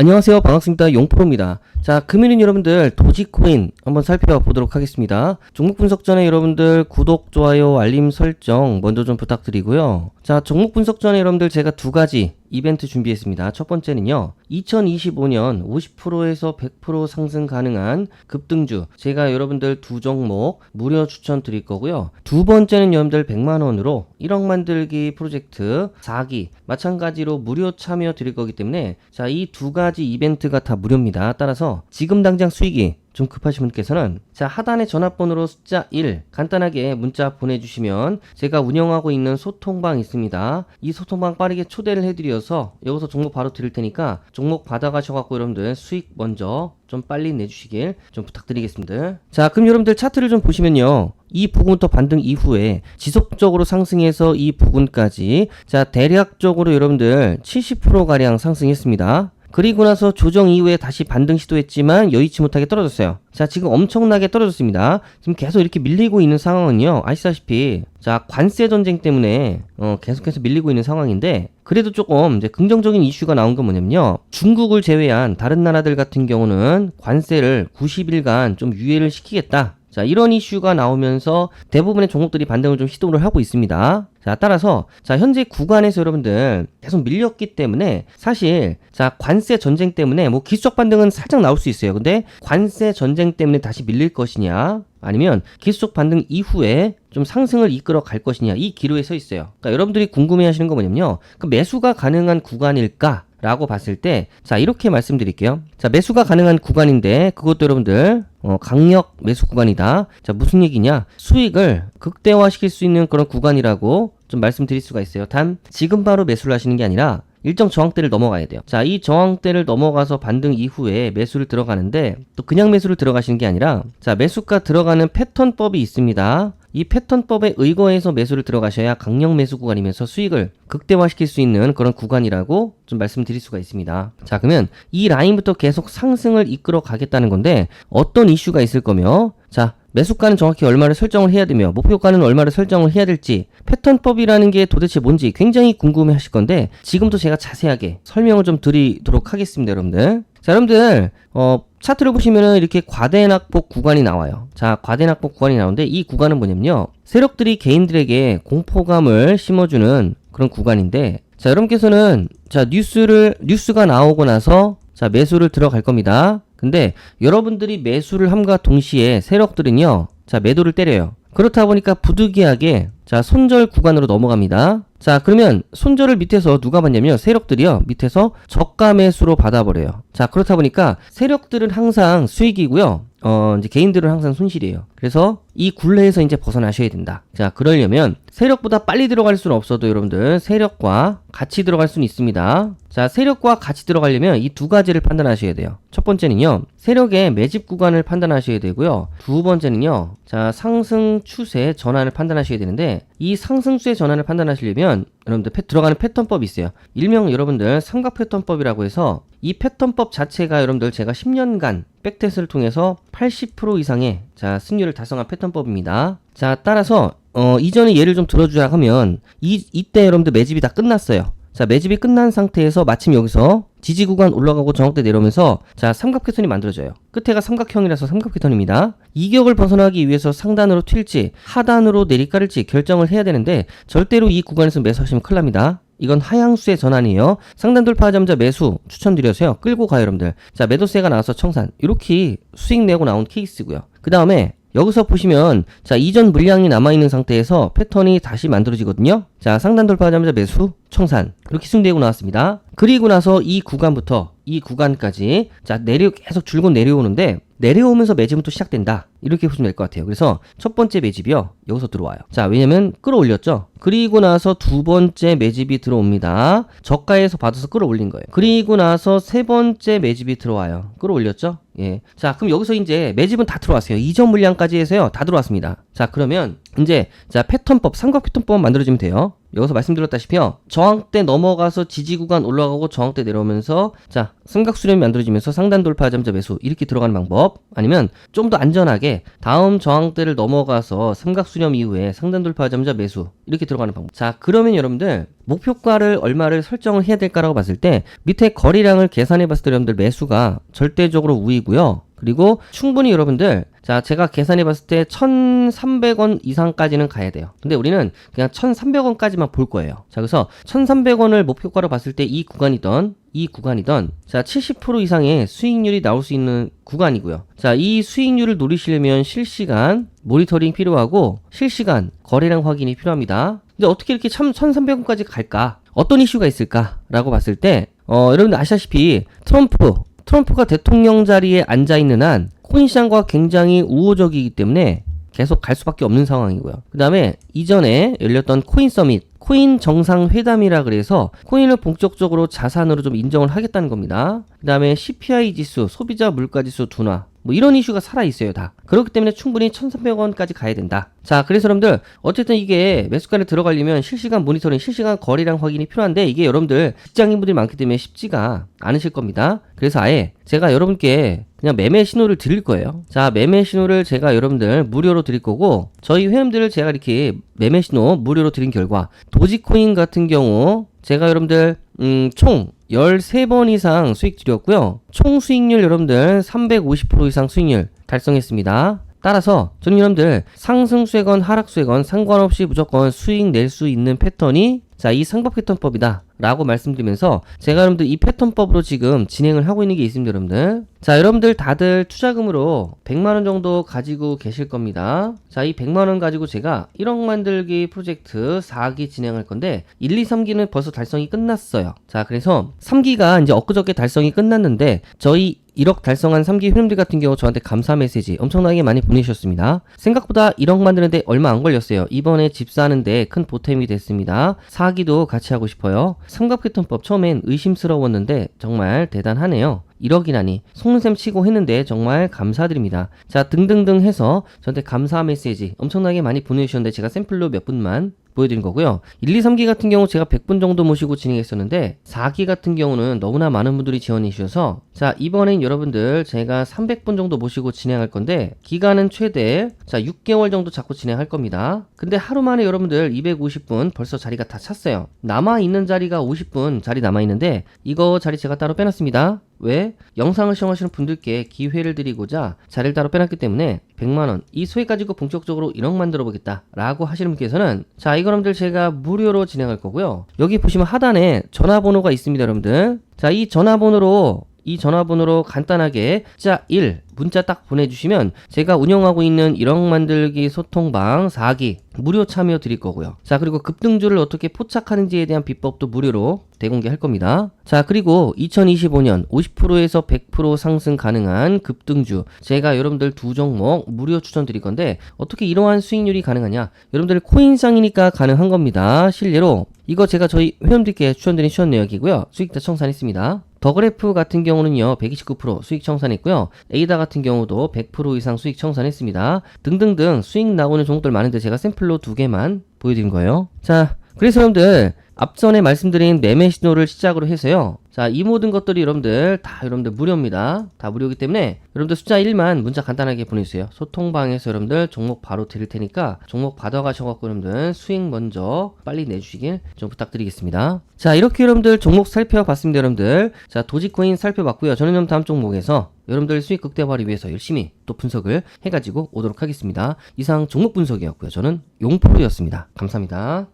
안녕하세요. 반갑습니다. 용프로입니다. 자, 금일은 여러분들 도지코인 한번 살펴보도록 하겠습니다. 종목 분석 전에 여러분들 구독, 좋아요, 알림 설정 먼저 좀 부탁드리고요. 자, 종목 분석 전에 여러분들 제가 두 가지 이벤트 준비했습니다. 첫 번째는요. 2025년 50%에서 100% 상승 가능한 급등주. 제가 여러분들 두 종목 무료 추천 드릴 거고요. 두 번째는 여러분들 100만 원으로 1억 만들기 프로젝트 4기 마찬가지로 무료 참여 드릴 거기 때문에 자, 이 두 가지 이벤트가 다 무료입니다. 따라서 지금 당장 수익이 좀 급하신 분께서는 자 하단의 전화번호로 숫자 1 간단하게 문자 보내주시면 제가 운영하고 있는 소통방 있습니다. 이 소통방 빠르게 초대를 해드려서 여기서 종목 바로 드릴 테니까 종목 받아가셔갖고 여러분들 수익 먼저 좀 빨리 내주시길 좀 부탁드리겠습니다. 자 그럼 여러분들 차트를 좀 보시면요. 이 부분부터 반등 이후에 지속적으로 상승해서 이 부분까지 자 대략적으로 여러분들 70%가량 상승했습니다. 그리고 나서 조정 이후에 다시 반등 시도했지만 여의치 못하게 떨어졌어요. 자, 지금 엄청나게 떨어졌습니다. 지금 계속 이렇게 밀리고 있는 상황은요, 아시다시피, 자, 관세 전쟁 때문에, 어, 계속해서 밀리고 있는 상황인데, 그래도 조금 이제 긍정적인 이슈가 나온 건 뭐냐면요. 중국을 제외한 다른 나라들 같은 경우는 관세를 90일간 좀 유예를 시키겠다. 자, 이런 이슈가 나오면서 대부분의 종목들이 반등을 좀 시도를 하고 있습니다. 자, 따라서 자, 현재 구간에서 여러분들 계속 밀렸기 때문에 사실 자, 관세 전쟁 때문에 뭐 기술적 반등은 살짝 나올 수 있어요. 근데 관세 전쟁 때문에 다시 밀릴 것이냐 아니면 기술적 반등 이후에 좀 상승을 이끌어 갈 것이냐 이 기로에 서 있어요. 그러니까 여러분들이 궁금해 하시는 거 뭐냐면요. 그 매수가 가능한 구간일까? 라고 봤을 때, 자, 이렇게 말씀드릴게요. 자, 매수가 가능한 구간인데, 그것도 여러분들, 어, 강력 매수 구간이다. 자, 무슨 얘기냐? 수익을 극대화시킬 수 있는 그런 구간이라고 좀 말씀드릴 수가 있어요. 단, 지금 바로 매수를 하시는 게 아니라, 일정 저항대를 넘어가야 돼요. 자, 이 저항대를 넘어가서 반등 이후에 매수를 들어가는데, 또 그냥 매수를 들어가시는 게 아니라, 자, 매수가 들어가는 패턴법이 있습니다. 이 패턴법에 의거해서 매수를 들어가셔야 강력 매수 구간이면서 수익을 극대화시킬 수 있는 그런 구간이라고 좀 말씀드릴 수가 있습니다. 자, 그러면 이 라인부터 계속 상승을 이끌어 가겠다는 건데 어떤 이슈가 있을 거며 자, 매수가는 정확히 얼마를 설정을 해야 되며 목표가는 얼마를 설정을 해야 될지 패턴법이라는 게 도대체 뭔지 굉장히 궁금해 하실 건데 지금도 제가 자세하게 설명을 좀 드리도록 하겠습니다, 여러분들. 자, 여러분들, 어, 차트를 보시면은 이렇게 과대낙폭 구간이 나와요. 자, 과대낙폭 구간이 나오는데 이 구간은 뭐냐면요. 세력들이 개인들에게 공포감을 심어주는 그런 구간인데 자, 여러분께서는 자, 뉴스를, 뉴스가 나오고 나서 자, 매수를 들어갈 겁니다. 근데 여러분들이 매수를 함과 동시에 세력들은요. 자, 매도를 때려요. 그렇다 보니까 부득이하게 자, 손절 구간으로 넘어갑니다. 자, 그러면 손절을 밑에서 누가 받냐면 세력들이요. 밑에서 저가 매수로 받아버려요. 자, 그렇다 보니까 세력들은 항상 수익이고요. 어, 이제 개인들은 항상 손실이에요. 그래서 이 굴레에서 이제 벗어나셔야 된다. 자, 그러려면 세력보다 빨리 들어갈 수는 없어도 여러분들 세력과 같이 들어갈 수는 있습니다. 자, 세력과 같이 들어가려면 이 두 가지를 판단하셔야 돼요. 첫 번째는요, 세력의 매집 구간을 판단하셔야 되고요. 두 번째는요, 자, 상승 추세 전환을 판단하셔야 되는데, 이 상승 추세 전환을 판단하시려면, 여러분들 패, 들어가는 패턴법이 있어요. 일명 여러분들 삼각 패턴법이라고 해서, 이 패턴법 자체가 여러분들 제가 10년간 백테스트를 통해서 80% 이상의 자, 승률을 달성한 패턴법입니다. 자, 따라서 어, 이전에 예를 좀 들어주자 하면 이 이때 여러분들 매집이 다 끝났어요. 자, 매집이 끝난 상태에서 마침 여기서 지지 구간 올라가고 저항대 내려오면서 자, 삼각 패턴이 만들어져요. 끝에가 삼각형이라서 삼각 패턴입니다. 이격을 벗어나기 위해서 상단으로 튈지 하단으로 내리깔을지 결정을 해야 되는데 절대로 이 구간에서 매수하시면 큰일 납니다. 이건 하향수의 전환이에요. 상단 돌파하자마자 매수 추천드려서요. 끌고 가요, 여러분들. 자, 매도세가 나와서 청산. 이렇게 수익 내고 나온 케이스고요. 그 다음에 여기서 보시면 자 이전 물량이 남아있는 상태에서 패턴이 다시 만들어지거든요. 자 상단 돌파하자마자 매수 청산. 이렇게 승되고 나왔습니다. 그리고 나서 이 구간부터 이 구간까지 자 내려 계속 줄곧 내려오는데 내려오면서 매집은 또 시작된다 이렇게 보시면 될 것 같아요 그래서 첫 번째 매집이요 여기서 들어와요 자 왜냐면 끌어올렸죠 그리고 나서 두 번째 매집이 들어옵니다 저가에서 받아서 끌어올린 거예요 그리고 나서 세 번째 매집이 들어와요 끌어올렸죠 예. 자, 그럼 여기서 이제 매집은 다 들어왔어요. 이전 물량까지 해서요. 다 들어왔습니다. 자, 그러면 이제 자, 패턴법, 삼각 패턴법 만들어주면 돼요. 여기서 말씀드렸다시피요. 저항대 넘어가서 지지 구간 올라가고 저항대 내려오면서 자, 삼각 수렴이 만들어지면서 상단 돌파하자마자 매수 이렇게 들어가는 방법 아니면 좀 더 안전하게 안전하게 다음 저항대를 넘어가서 삼각수렴 이후에 상단 돌파하자마자 매수 이렇게 들어가는 방법. 자, 그러면 여러분들 목표가를 얼마를 설정을 해야 될까라고 봤을 때 밑에 거래량을 계산해 봤을 때 여러분들 매수가 절대적으로 우위고요. 그리고 충분히 여러분들 자 제가 계산해 봤을 때 1300원 이상까지는 가야 돼요. 근데 우리는 그냥 1300원까지만 볼 거예요. 자 그래서 1300원을 목표가로 봤을 때 이 구간이던 이 구간이던 자 70% 이상의 수익률이 나올 수 있는 구간이고요. 자 이 수익률을 노리시려면 실시간 모니터링 필요하고 실시간 거래량 확인이 필요합니다. 근데 어떻게 이렇게 참 1300원까지 갈까? 어떤 이슈가 있을까라고 봤을 때 어, 여러분들 아시다시피 트럼프 트럼프가 대통령 자리에 앉아 있는 한 코인 시장과 굉장히 우호적이기 때문에 계속 갈 수밖에 없는 상황이고요. 그 다음에 이전에 열렸던 코인 서밋, 코인 정상회담이라 그래서 코인을 본격적으로 자산으로 좀 인정을 하겠다는 겁니다. 그 다음에 CPI 지수, 소비자 물가 지수 둔화, 뭐 이런 이슈가 살아 있어요 다. 그렇기 때문에 충분히 1300원까지 가야 된다. 자 그래서 여러분들 어쨌든 이게 매수가에 들어가려면 실시간 모니터링 실시간 거래량 확인이 필요한데 이게 여러분들 직장인분들이 많기 때문에 쉽지가 않으실 겁니다. 그래서 아예 제가 여러분께 그냥 매매 신호를 드릴 거예요 자 매매 신호를 제가 여러분들 무료로 드릴 거고 저희 회원들을 제가 이렇게 매매 신호 무료로 드린 결과 도지코인 같은 경우 제가 여러분들 음, 총 13번 이상 수익 드렸고요. 총 수익률 여러분들 350% 이상 수익률 달성했습니다. 따라서 저는 여러분들 상승수익건 하락수익건 상관없이 무조건 수익 낼 수 있는 패턴이 자, 이 상박 패턴법이다. 라고 말씀드리면서 제가 여러분들 이 패턴법으로 지금 진행을 하고 있는 게 있습니다, 여러분들. 자, 여러분들 다들 투자금으로 100만원 정도 가지고 계실 겁니다. 자, 이 100만원 가지고 제가 1억 만들기 프로젝트 4기 진행할 건데 1, 2, 3기는 벌써 달성이 끝났어요. 자, 그래서 3기가 이제 엊그저께 달성이 끝났는데 저희 1억 달성한 3기 회원들 같은 경우 저한테 감사 메시지 엄청나게 많이 보내주셨습니다. 생각보다 1억 만드는데 얼마 안 걸렸어요. 이번에 집 사는데 큰 보탬이 됐습니다. 4 기도 같이 하고 싶어요. 삼각패턴법 처음엔 의심스러웠는데 정말 대단하네요. 1억이라니 속눈샘 치고 했는데 정말 감사드립니다. 자 등등등 해서 저한테 감사 메시지 엄청나게 많이 보내주셨는데 제가 샘플로 몇 분만 보여드린 거고요. 1, 2, 3기 같은 경우 제가 100분 정도 모시고 진행했었는데 4기 같은 경우는 너무나 많은 분들이 지원해 주셔서 자 이번엔 여러분들 제가 300분 정도 모시고 진행할 건데 기간은 최대 자 6개월 정도 잡고 진행할 겁니다. 근데 하루 만에 여러분들 250분 벌써 자리가 다 찼어요. 남아 있는 자리가 50분 자리 남아 있는데 이거 자리 제가 따로 빼놨습니다. 왜? 영상을 시청하시는 분들께 기회를 드리고자 자리를 따로 빼놨기 때문에 100만원 이 소액 가지고 본격적으로 1억 만들어 보겠다 라고 하시는 분께서는 자 이거 여러분들 제가 무료로 진행할 거고요 여기 보시면 하단에 전화번호가 있습니다 여러분들 자 이 전화번호로 이 전화번호로 간단하게 자 1 문자 딱 보내주시면 제가 운영하고 있는 1억 만들기 소통방 4기 무료 참여 드릴 거고요. 자 그리고 급등주를 어떻게 포착하는지에 대한 비법도 무료로 대공개할 겁니다. 자 그리고 2025년 50%에서 100% 상승 가능한 급등주 제가 여러분들 두 종목 무료 추천 드릴 건데 어떻게 이러한 수익률이 가능하냐 여러분들 코인상이니까 가능한 겁니다. 실례로 이거 제가 저희 회원들께 추천드린 추천 내역이고요. 수익 다 청산했습니다. 더그래프 같은 경우는요 129% 수익 청산했고요. 에이다 같은 경우도 100% 이상 수익 청산했습니다. 등등등 수익 나오는 종목들 많은데 제가 샘플로 두 개만 보여드린 거예요. 자 그래서 여러분들 앞전에 말씀드린 매매 신호를 시작으로 해서요 자 이 모든 것들이 여러분들 다 여러분들 무료입니다. 다 무료이기 때문에 여러분들 숫자 1만 문자 간단하게 보내주세요. 소통방에서 여러분들 종목 바로 드릴 테니까 종목 받아가셔갖고 여러분들 수익 먼저 빨리 내주시길 좀 부탁드리겠습니다. 자 이렇게 여러분들 종목 살펴봤습니다 여러분들. 자 도지코인 살펴봤고요. 저는 좀 다음 종목에서 여러분들 수익 극대화를 위해서 열심히 또 분석을 해가지고 오도록 하겠습니다. 이상 종목 분석이었고요. 저는 용프로였습니다. 감사합니다